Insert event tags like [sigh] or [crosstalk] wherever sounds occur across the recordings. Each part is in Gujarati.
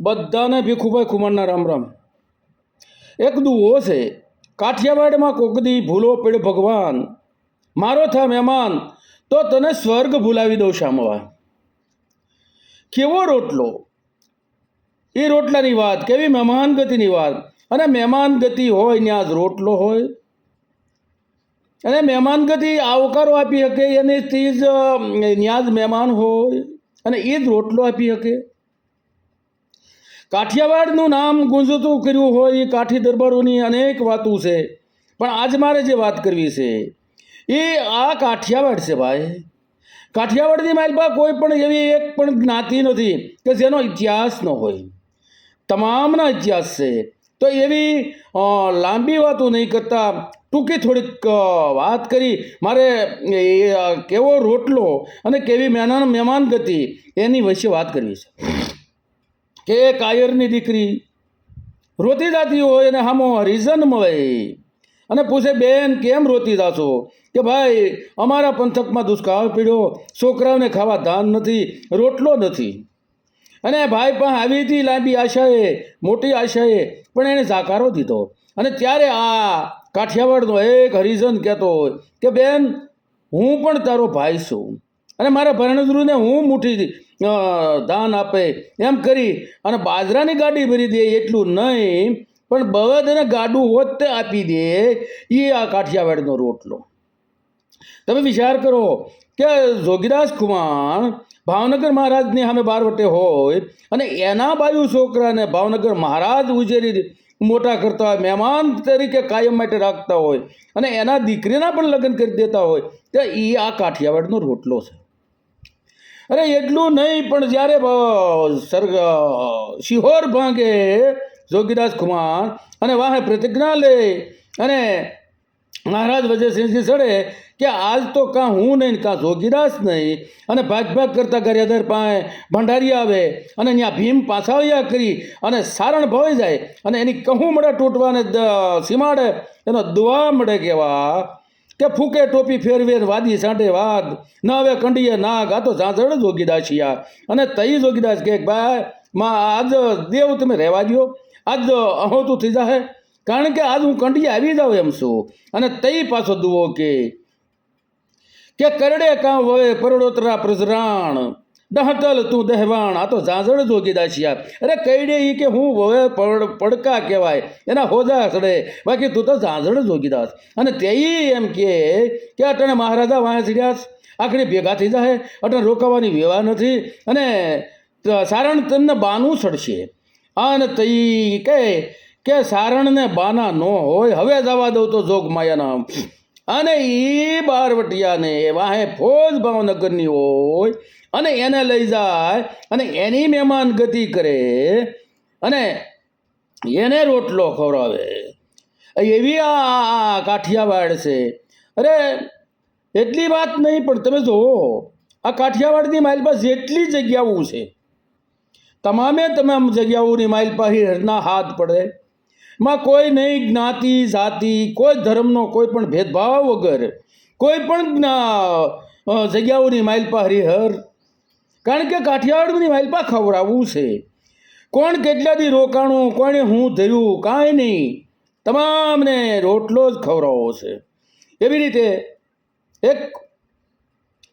બધાને ભીખુભાઈ ખુમારના રામ રામ. એક દુઓ છે, કાઠિયાવાડમાં કોકદી ભૂલો પીડ ભગવાન, મારો થા મહેમાન, તો તને સ્વર્ગ ભૂલાવી દઉં શામવા. કેવો રોટલો? એ રોટલાની વાત, કેવી મહેમાન ગતિની વાત. અને મહેમાન ગતિ હોય ત્યાં જ રોટલો હોય. અને મહેમાન ગતિ આવકારો આપી શકે, એને તે જ મહેમાન હોય. અને એ જ રોટલો આપી શકે. કાઠિયાવાડનું નામ ગુંજતું કર્યું હોય એ કાઠી દરબારોની અનેક વાતો છે. પણ આજ મારે જે વાત કરવી છે, એ આ કાઠિયાવાડ છે ભાઈ. કાઠિયાવાડની માલપા કોઈ પણ એવી એક પણ જ્ઞાતિ નથી કે જેનો ઇતિહાસ ન હોય. તમામના ઇતિહાસ છે. તો એવી લાંબી વાતો નહીં કરતા. ટૂંકી થોડીક વાત કરી. મારે કેવો રોટલો અને કેવી મહેમાન મહેમાન ગતિ એની વિશે વાત કરવી છે. કે કાયરની દીકરી રોતી જાતી હોય અને હામો રીઝન મળે. અને પૂછે, બેન, કેમ રોતી જાશો? કે, ભાઈ, અમારા પંથકમાં દુષ્કાળ પીડ્યો. છોકરાઓને ખાવા ધાન નથી, રોટલો નથી. અને ભાઈ પણ આવી હતી લાંબી આશાએ, મોટી આશાએ, પણ એને સાકારો દીધો. અને ત્યારે આ કાઠિયાવાડનો એક હરિજન કહેતો હોય કે, બેન, હું પણ તારો ભાઈ છું. અને મારા ભરણદ્રુને હું મૂઠી દાન આપે. એમ કરી અને બાજરાની ગાડી ભરી દે એટલું નહીં, પણ બળદને ગાડું હોત તે આપી દે એ આ કાઠિયાવાડનો રોટલો. તમે વિચાર કરો કે જોગીદાસ કુમાર ભાવનગર મહારાજની સામે બારવટે હોય અને એના બાયુ છોકરાને ભાવનગર મહારાજ ઉજેરી મોટા કરતા હોય મહેમાન તરીકે કાયમ માટે રાખતા હોય અને એના દીકરીના પણ લગ્ન કરી દેતા હોય, તો એ આ કાઠિયાવાડનો રોટલો છે. અરે એટલું નહીં, પણ જ્યારે સર્ગ શિહોર ભાંગે જોગીદાસ કુમાર અને વાહે પ્રતિજ્ઞા લે અને મહારાજ વજયસિંહજી સડે કે આજ તો કાં હું નહીં કાં જોગીદાસ નહીં અને ભાગ ભાગ કરતા ગરિયાધર પાસે ભંડારી આવે અને ત્યાં ભીમ પાછાવ્યા કરી અને સારણ ભવાઈ જાય અને એની કહું મળે તૂટવાને સીમાડે એનો દુવા મળે કેવા કે ફૂકે ટોપી ફેરવેર વાદી સાંટે વાદ. ન હવે કંડીએ નાગ, આ તો ઝાંઝડ જોગીદાસિયા અને તઈ જોગીદાસ કે ભાઈ, માં, આજ દેવ તમે રહેવા દ્યો. આજ અહોતું થઈ જાહે. કારણ કે આજ હું કંડીએ આવી જાઉં એમ છું. અને તઈ પાછો દુવો કે. કે કરડે કાં વવે પરડોતરા પ્રજરાણ. ડહટલ તું દહેવાણ, આ તો ઝાંઝડ જોગીદાસિયા અરે કઈડે એ કે હું વવે પડ, પડકા કહેવાય, એના હોજા સડે બાકી તું તો ઝાંઝડ જોગીદાસ અને તે એમ કે કે અટણે મહારાજા વાંહે ચડ્યા આખરે ભેગા થઈ જાય અટણે રોકાવાની વ્યવહાર નથી, અને સારણ તમને બાનું સડશે. અને તઈ કહે, કે સારણને બાના ન હોય, હવે જવા દઉં તો જોગ માયાના. અને એ બારવટિયાને વાહે ફોજ ભાવનગરની હોય અને એને લઈ જાય, અને એની મહેમાન ગતિ કરે, અને એને રોટલો ખવડાવે. એવી આ કાઠિયાવાડ છે. અરે, એટલી વાત નહીં, પણ તમે જુઓ, આ કાઠિયાવાડની માઇલ પાસે જેટલી જગ્યાઓ છે. તમામે તમામ જગ્યાઓની માઇલ પાસે હરના હાથ પડે. માં કોઈ નહીં જ્ઞાતિ, જાતિ, કોઈ ધર્મનો કોઈ પણ ભેદભાવ વગર, કોઈ પણ જગ્યાઓની માઇલપા હરિહર. કારણ કે કાઠિયાવાડની માઇલપા ખવડાવવું છે. કોણ કેટલા દી રોકાણું, કોણે હું ધર્યું, કાંઈ નહીં. તમામને રોટલો જ ખવડાવવો છે. એવી રીતે એક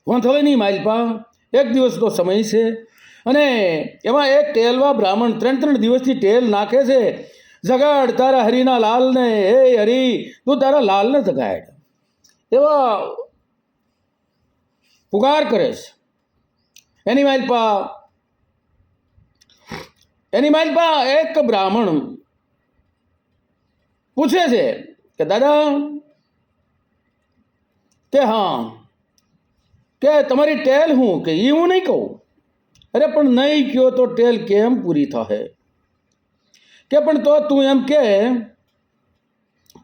વંથવેની માઇલપા એક દિવસનો સમય છે અને એમાં એક ટેલવા બ્રાહ્મણ ત્રણ ત્રણ દિવસથી ટેલ નાખે છે. જગાડ તારા હરિના લાલને. હે હરી, તું તારા લાલને જગાડ. એવા પુકાર કરે છે એની માઇલપા એની માઇલપા એક બ્રાહ્મણ પૂછે છે કે, દાદા કે હા, કે તમારી ટેલ હું કે એ હું નહીં કહું? અરે, પણ નહીં કહો તો ટેલ કેમ પૂરી થશે કે પણ તો તું એમ કે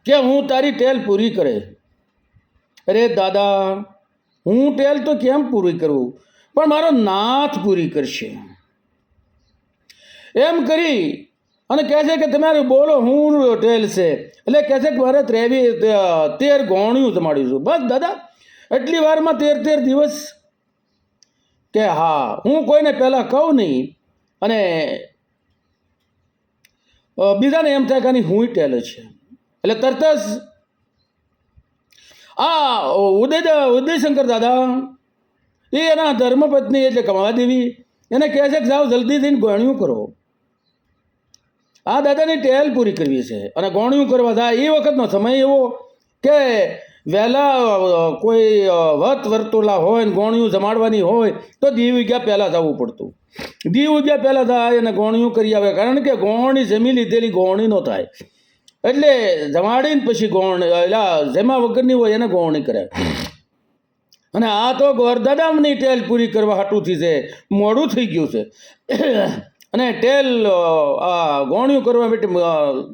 કે હું તારી ટેલ પૂરી કરે. અરે દાદા, હું ટેલ તો કેમ પૂરી કરું? પણ મારો નાથ પૂરી કરશે. એમ કરી અને કહે છે કે તમારે બોલો, હું ટેલ છે. એટલે કહે છે કે મારે ત્રેવી તેર ગોણ્યું તમારી છું. બસ દાદા, એટલી વારમાં તેર તેર દિવસ? કે હા, હું કોઈને પહેલાં કહું નહીં અને બીજાને એમ થાય કે આની હું ટેલ છે. એટલે તરત જ આ ઉદય, ઉદયશંકર દાદા, એ એના ધર્મપત્ની એટલે કમલાદેવી એને કહે છે કે જાઓ જલ્દી થઈને ગોણ્યું કરો. આ દાદાની ટેલ પૂરી કરવી છે. અને ગોણ્યું કરવા થાય એ વખતનો સમય એવો કે વહેલા કોઈ વત વર્તુલા હોય ને ગોણિયું જમાડવાની હોય, તો દીવ ઉગ્યા પહેલાં જવું પડતું. દીવ ઉગ્યા પહેલાં થાય અને ગોણિયું કરી આવે. કારણ કે ગોણી જમી લીધેલી ગોણી ન થાય. એટલે જમાડીને પછી ગોણ, એટલે જેમાં વગરની હોય એને ગોવણી કરે. અને આ તો ગોરદાદામની ટેલ પૂરી કરવા હાટુથી છે. મોડું થઈ ગયું છે. અને ટેલ ગોણિયું કરવા માટે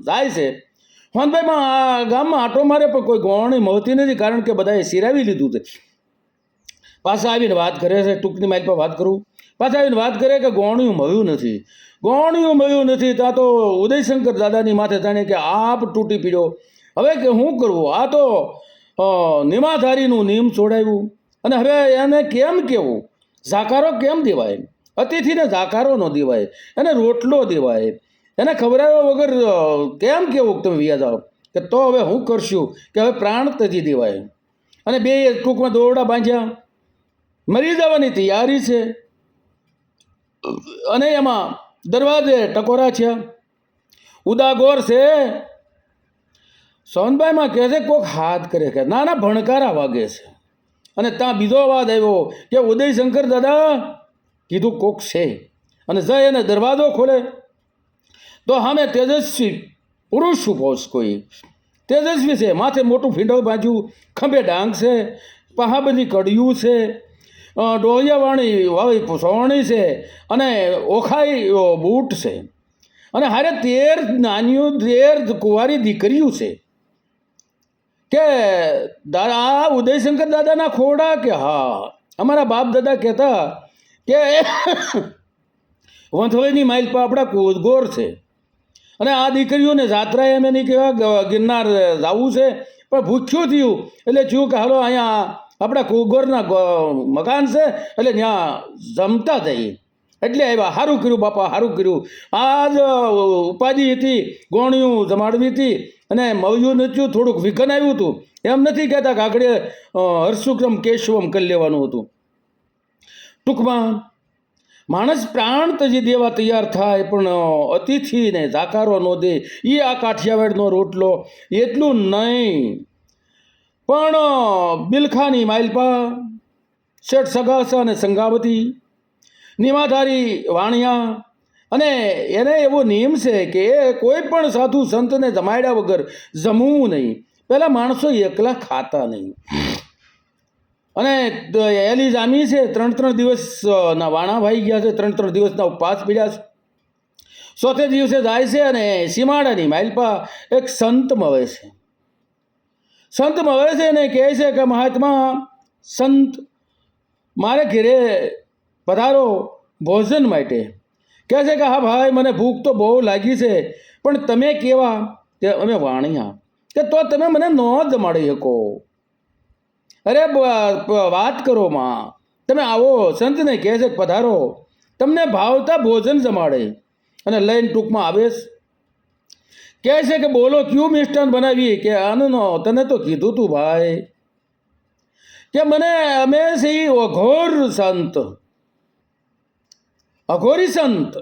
જાય છે. હોનભાઈમાં આ ગામમાં આટો મારે પણ કોઈ ગોવણી મળતી નથી, કારણ કે બધાએ સિરાવી લીધું છે. પાછા આવીને વાત કરે છે, ટૂંકની માઇલ પર વાત કરું. પાછા આવીને વાત કરે કે ગોણિયું મળ્યું નથી. ગોણિયું મળ્યું નથી ત્યાં તો ઉદયશંકર દાદાની માથે જાણે કે આપ તૂટી પીડ્યો. હવે કે શું કરવું? આ તો નિમાધારીનું નિયમ છોડાવ્યું. અને હવે એને કેમ કેવું? ઝાકારો કેમ દેવાય? અતિથિને ઝાકારો ન દેવાય. એને રોટલો દેવાય. એને ખવડાવ્યા વગર કેમ કેવું તમે વ્યા જાઓ કે તો હવે હું કરશું? કે હવે પ્રાણ તજી દેવાય અને બે ટૂંકમાં દોરડા બાંધ્યા. મરી જવાની તૈયારી છે. અને એમાં દરવાજે ટકોરા છે. ઉદાગોર છે. સોનભાઈમાં કહે છે કોઈક હાથ કરે કે ના ના ભણકારા વાગે છે. અને ત્યાં બીજો અવાજ આવ્યો કે ઉદયશંકર દાદા, કીધું કોક છે. અને જઈ એને દરવાજો ખોલે. તો સામે તેજસ્વી પુરુષ છે કોઈ. તેજસ્વી છે માથે મોટું ફીંડો બાજુ ખંભે ડાંગ છે પહા બધી કડિયું છે અ, વાવી સોવણી છે અને ઓખાઈ બૂટ છે. અને હારે તેર નાનીઓ તેર કુંવારી દીકરીઓ છે. કે આ ઉદયશંકર દાદાના ખોડા કે હા? અમારા બાપ દાદા કહેતા કે [coughs] વંથળીની માઇલ પર આપણા કુદગોર છે. અને આ દીકરીઓને જાત્રાએ એમ એની કહેવા ગિરનાર જવું છે. પણ ભૂખ્યું થયું. એટલે થયું કે હાલો અહીંયા આપણા કુગોરના મકાન છે. એટલે ત્યાં જમતા જઈએ એટલે આવ્યા. સારું કર્યું બાપા સારું કર્યું. આ જ ઉપાધિ હતી, ગોણિયું જમાડવી હતી. અને મવ્યું નચ્યું થોડુંક વિઘન આવ્યું હતું. એમ નથી કહેતા કે હર્ષુક્રમ કેશવમ કરી લેવાનું હતું. ટૂંકમાં માણસ પ્રાણ તજી દેવા તૈયાર થાય, પણ અતિથિને જાકારો ન દે. એ આ કાઠિયાવાડનો રોટલો એટલું નહીં. પણ બિલખાની માઇલપા શેઠ સગાસા અને સંગાવતી, નિમાધારી વાણિયા, અને એને એવો નિયમ છે કે કોઈ પણ સાધુ સંતને જમાડ્યા વગર જમવું નહીં. પહેલાં માણસો એકલા ખાતા નહીં. અને એલી જામી છે, ત્રણ ત્રણ દિવસના વાણા ભાઈ ગયા છે, ત્રણ ત્રણ દિવસના ઉપવાસ પીડ્યા છે. ચોથે દિવસે જાય છે અને સીમાડાની માઇલપા એક સંત મળે છે. સંત મળે છે અને કહે છે કે, મહાત્મા, સંત, મારે ઘેરે પધારો ભોજન માટે. કહે છે કે, હા ભાઈ, મને ભૂખ તો બહુ લાગી છે, પણ તમે કેવા? કે, અમે વાણિયા. કે, તો તમે મને ન જમાડી શકો. અરે વાત કરો માં. તમે આવો, સંતને કહે છે પધારો. તમને ભાવતા ભોજન જમાડે. અને લઈને ટૂંકમાં આવે છે. કહે છે કે બોલો, ક્યું મિષ્ટાન બનાવીએ? કે આનું તને તો કીધું તું ભાઈ. કે મને, અમે સી અઘોર સંત. અઘોરી સંત.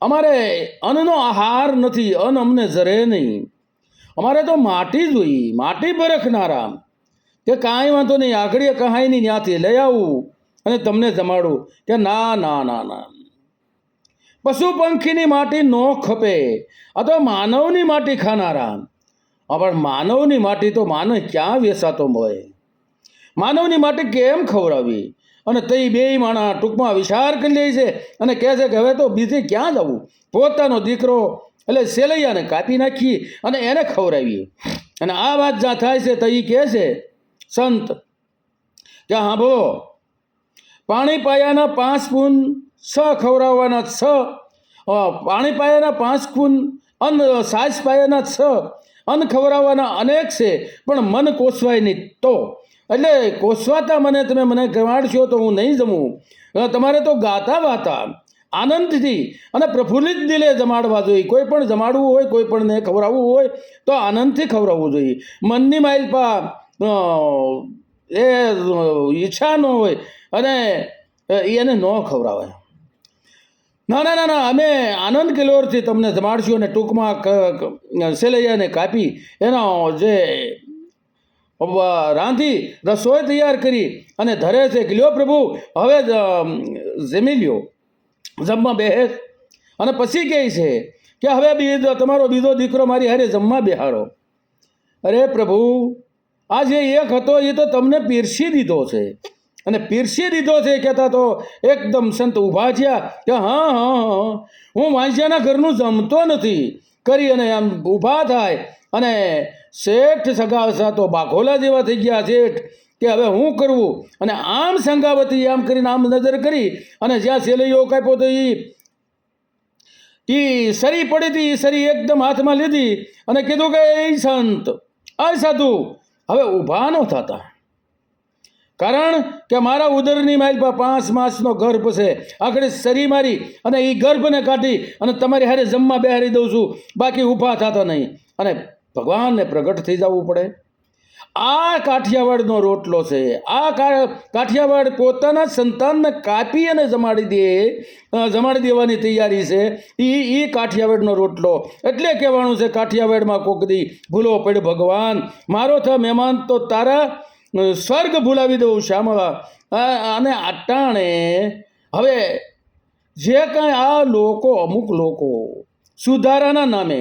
અમારે અન્નનો આહાર નથી, અન્ન અમને જરે નહીં. અમારે તો માટી જોઈ માટી બરખનારા કે કાંઈ વાંધો નહીં આગળ નહીં ત્યાંથી લઈ આવું અને તમને જમાડું. કે ના ના ના ના. પશુ પંખીની માટી ન ખપે. આ તો માનવની માટી ખાનારા. પણ માનવની માટી તો માનવ ક્યાં વેસાતો હોય માનવની માટી કેમ ખવડાવી? અને તે બે માણા ટૂંકમાં વિચાર કરી લે છે અને કહે છે કે હવે તો બીજે ક્યાં જવું? પોતાનો દીકરો એટલે સેલૈયાને કાપી નાખી અને એને ખવડાવીએ અને આ વાત જ્યાં થાય છે તો એ કહે છે સંત. કે સાંભળો પાણી પાયાના પાંચ પૂન છ ખવડાવવાના છ. પાણી પાયાના પાંચ ખૂન અન્ન સાસ પાયાના છ. અન્ન ખવડાવવાના અનેક છે, પણ મન કોસવાય નહીં તો. એટલે કોસવાતા મને તમે મને ગવાડશો તો હું નહીં જમું. તમારે તો ગાતા વાતા, આનંદથી અને પ્રફુલ્લિત દિલે જમાડવા જોઈએ. કોઈ પણ જમાડવું હોય, કોઈ પણને ખવડાવવું હોય, તો આનંદથી ખવડાવવું જોઈએ. મનની માઇલ પા એ ઈચ્છા ન હોય અને એને ન ખવડાવાય. ના ના ના ના, અમે આનંદ કિલોરથી તમને જમાડશું અને ટૂંકમાં સેલૈયાને કાપી એનો જે રાંધી, રસોઈ તૈયાર કરી અને ધરે છે કે લ્યો પ્રભુ, હવે જમી લ્યો. જમવા બેહે. અને પછી કહે છે કે હવે બીજો, તમારો બીજો દીકરો મારી હારે જમવા બેહાડો. અરે પ્રભુ આ જે એક હતો એ તો તમને પીરસી દીધો છે. અને પીરસી દીધો છે કહેતા તો એકદમ સંત ઊભા થયા કે હા હા હા, હું વાંચ્યાના ઘરનું જમતો નથી. કરી અને આમ ઊભા થાય અને શેઠ સગા તો બાઘોલા જેવા થઈ ગયા શેઠ કે હવે હું કરવું? અને આમ સંગાવતી આમ કરીને આમ નજર કરી અને જ્યાં સેલૈયો કાપ્યો તો એ એ સરી પડી હતી એ સરી એકદમ હાથમાં લીધી અને કીધું કે, એ સંત, આ સાધુ હવે ઊભા ન થતા. કારણ કે મારા ઉદરની માઇલ પર પાંચ માસનો ગર્ભ છે. આખરે સરી મારી અને એ ગર્ભને કાઢી અને તમારી હારે જમવા બેહારી દઉં છું. બાકી ઊભા થતા નહીં. અને ભગવાનને પ્રગટ થઈ જવું પડે. આ કાઠિયાવાડનો રોટલો છે. આ કાઠિયાવાડ પોતાના સંતાનને કાપી અને જમાડી દે જમાડી દેવાની તૈયારી છે. એ એ કાઠિયાવાડનો રોટલો. એટલે કહેવાનું છે કાઠિયાવાડમાં કોક દી ભૂલો પડ, ભગવાન, મારો થ મહેમાન તો તારા સ્વર્ગ ભૂલાવી દઉં શ્યામળા અને અટાણે હવે જે કાંઈ આ લોકો અમુક લોકો સુધારાના નામે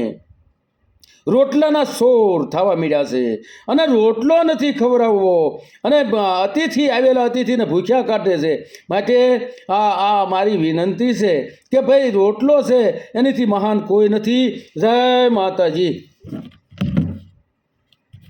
રોટલાના સોર થવા મીડ્યા છે. અને રોટલો નથી ખવડાવવો. અને અતિથિ આવેલા અતિથિને ભૂખ્યા કાઢે છે. માટે આ આ મારી વિનંતી છે કે ભાઈ રોટલો છે, એનીથી મહાન કોઈ નથી. જય માતાજી.